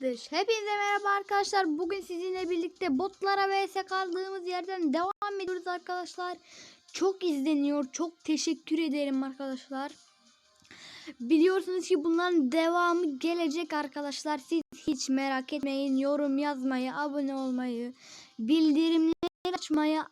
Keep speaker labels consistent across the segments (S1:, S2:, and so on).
S1: Dış. Hepinize merhaba arkadaşlar. Bugün sizinle birlikte botlara vs kaldığımız yerden devam ediyoruz arkadaşlar. Çok izleniyor. Çok teşekkür ederim arkadaşlar. Biliyorsunuz ki bunların devamı gelecek arkadaşlar. Siz hiç merak etmeyin. Yorum yazmayı, abone olmayı, bildirimleri açmayı,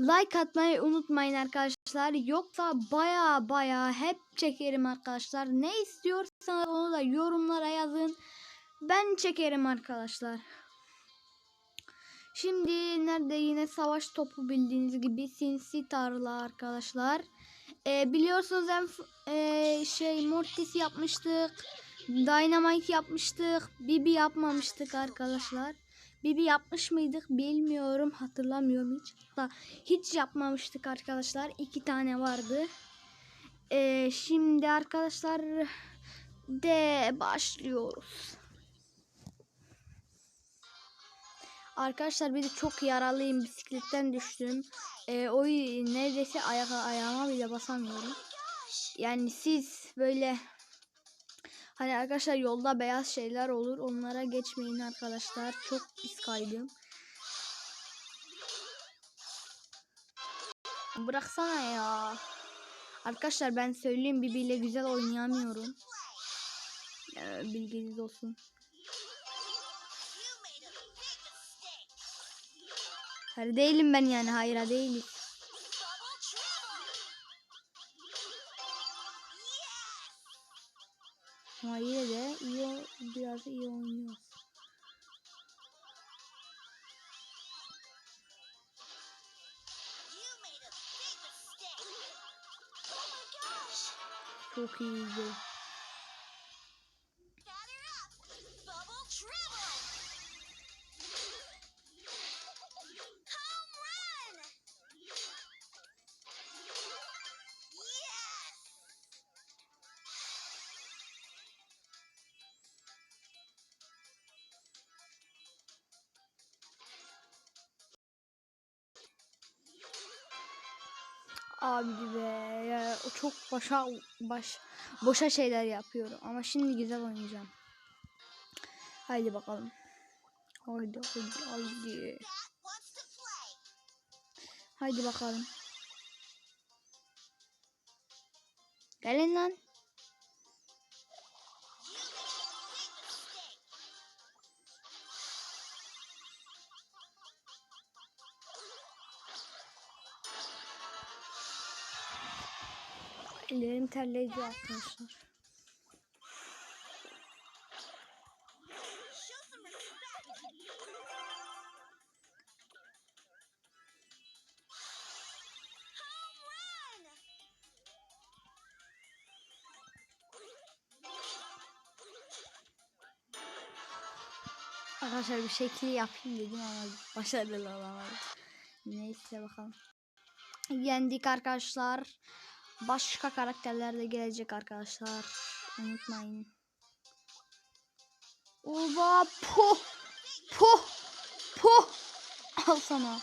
S1: like atmayı unutmayın arkadaşlar. Yoksa baya baya hep çekerim arkadaşlar. Ne istiyorsanız onu da yorumlara yazın. Ben çekerim arkadaşlar. Şimdi nerede yine savaş topu bildiğiniz gibi sinsi tarla arkadaşlar. Ee, biliyorsunuz en e, şey Mortis yapmıştık. Dynamite yapmıştık. Bibi yapmamıştık arkadaşlar. Bibi yapmış mıydık bilmiyorum hatırlamıyorum hiç. Da hiç yapmamıştık arkadaşlar. İki tane vardı. Ee, şimdi arkadaşlar de başlıyoruz. Arkadaşlar bir de çok yaralıyım. Bisikletten düştüm. Ee, o neredeyse ayağa, ayağıma bile basamıyorum. Yani siz böyle hani arkadaşlar yolda beyaz şeyler olur. Onlara geçmeyin arkadaşlar. Çok pis kaydım. Bıraksana ya. Arkadaşlar ben söyleyeyim birbiriyle güzel oynayamıyorum. Ee, bilginiz olsun. Hayır değilim ben yani hayra değilim. Ama yine de iyi biraz iyi oynuyor. Çok iyiydi. Abi be ya o çok başa baş boşa şeyler yapıyorum ama şimdi güzel oynayacağım. Haydi bakalım. Haydi haydi haydi. Haydi bakalım. Gelin lan. Ellerim terledi arkadaşlar. Arkadaşlar bir şekil yapayım dedim ama başarılı olamadım. Neyse bakalım. Yendik arkadaşlar. Başka karakterler de gelecek arkadaşlar. Unutmayın. Oba po po po al sana.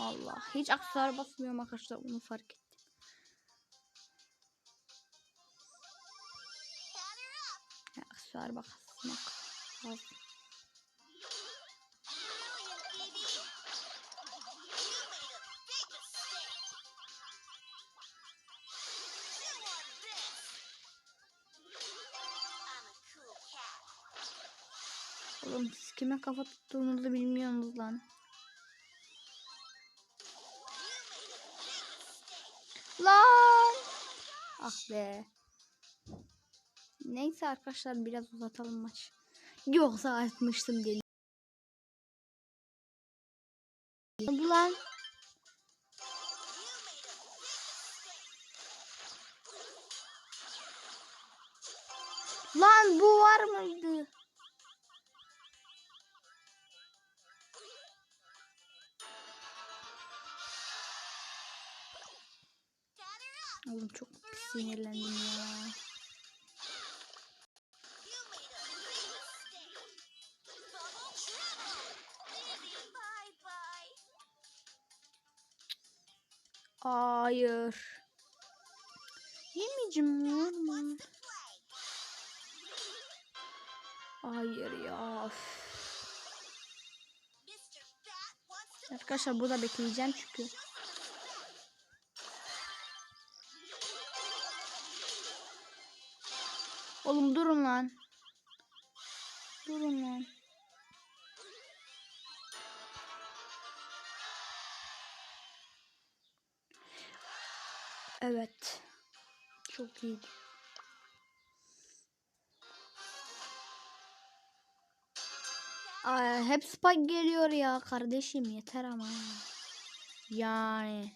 S1: Allah hiç aksesuar basmıyorum arkadaşlar onu fark ettim. Aksesuar basmak lazım. Oğlum siz kime kafa tuttuğunuzu bilmiyorsunuz lan. Lan! Ah be. Neyse arkadaşlar biraz uzatalım maç. Yoksa atmıştım deli. Lan? Lan bu var mıydı? Çok sinirlendim ya. Hayır. Yemeyeceğim normal. Hayır ya.
S2: to
S1: Arkadaşlar burada bekleyeceğim çünkü. Oğlum durun lan. Durun lan. Evet. Çok iyiydi. Ay, hep spike geliyor ya kardeşim yeter ama. Yani.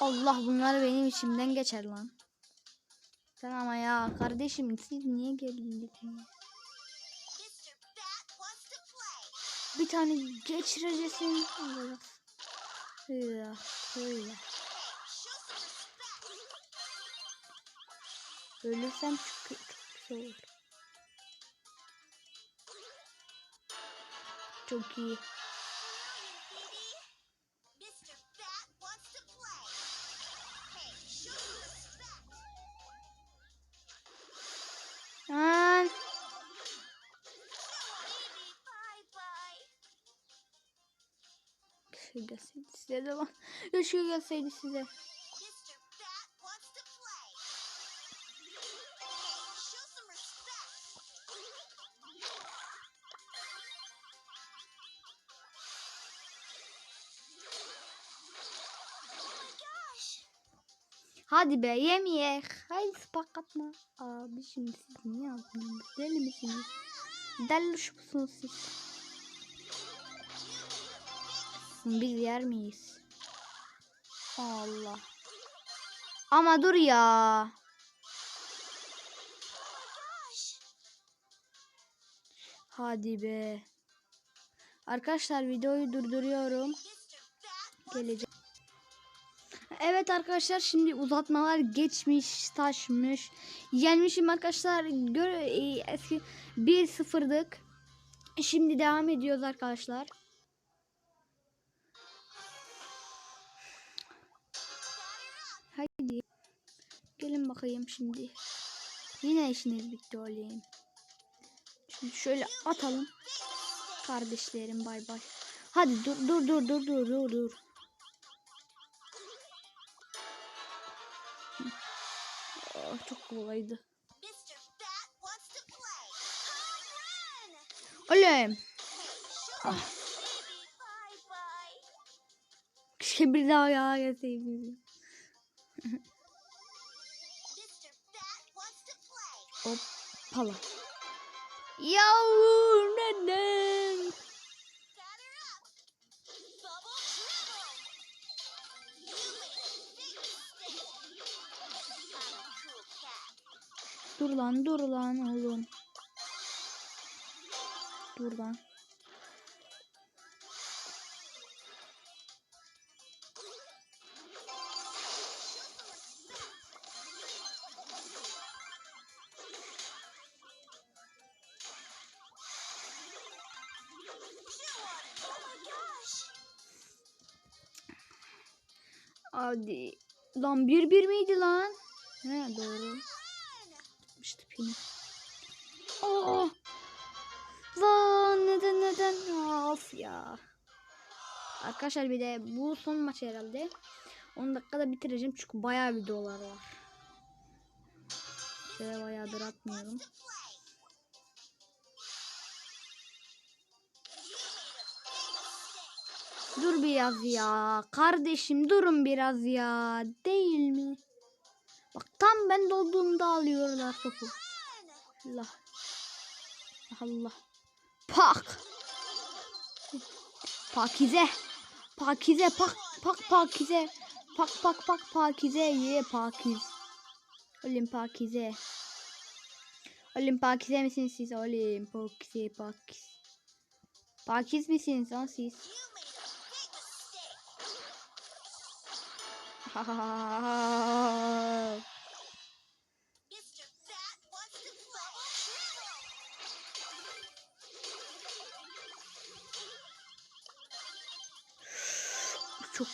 S1: Allah bunlar benim içimden geçer lan. Sen ama ya kardeşim siz niye
S2: play.
S1: Bir tane geçireceksin. Hıyla, hıyla. Ölürsem çok, olur. Çok iyi. Keşke gelseydi size de lan. Keşke gelseydi size.
S2: Oh.
S1: Hadi be yemeyek. Haydi spak atma. Abi şimdi siz niye yapıyorsunuz? Deli misiniz? Deli musunuz siz? Biz yer miyiz? Allah. Ama dur ya. Hadi be. Arkadaşlar videoyu durduruyorum. Gelecek. Evet arkadaşlar şimdi uzatmalar geçmiş taşmış. Yenmişim arkadaşlar. Gör e, eski 1-0'dık. Şimdi devam ediyoruz arkadaşlar. Haydi. Gelin bakayım şimdi. Yine işiniz bitti olayım. Şimdi şöyle atalım. Kardeşlerim bay bay. Hadi dur dur dur dur dur dur dur. Ah, çok kolaydı.
S2: Show
S1: Ah. Keşke bir daha ya gelseydim. Hoppala. Yavrum neden?
S2: Batter up. Bubble dribble. You made a big mistake. I'm a cool cat.
S1: Dur lan dur lan oğlum. Dur lan. Hadi. Lan bir bir miydi lan? He doğru. İşte pini. Aa. Lan neden neden? Of ya. Arkadaşlar bir de bu son maç herhalde. 10 dakikada bitireceğim çünkü bayağı bir dolar var. Şöyle bayağıdır atmıyorum. Dur biraz ya. Kardeşim durun biraz ya. Değil mi? Bak tam ben dolduğumda alıyorlar topu. Allah. Allah. Pak. Pakize. Pakize pak pak pakize. Pak pak pak pakize ye pakiz. Oğlum pakize. Oğlum pakize misiniz siz? Oğlum pakize pakiz. Pakiz misiniz lan siz? Çok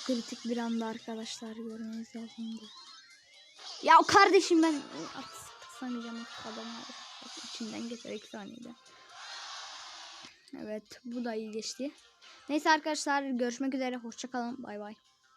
S1: kritik bir anda arkadaşlar görmeniz lazımdı. Ya kardeşim ben basamayacağım adamlar. Bak içinden geçer 2 saniyede. Evet bu da iyi geçti. Neyse arkadaşlar görüşmek üzere. Hoşçakalın. Bay bay.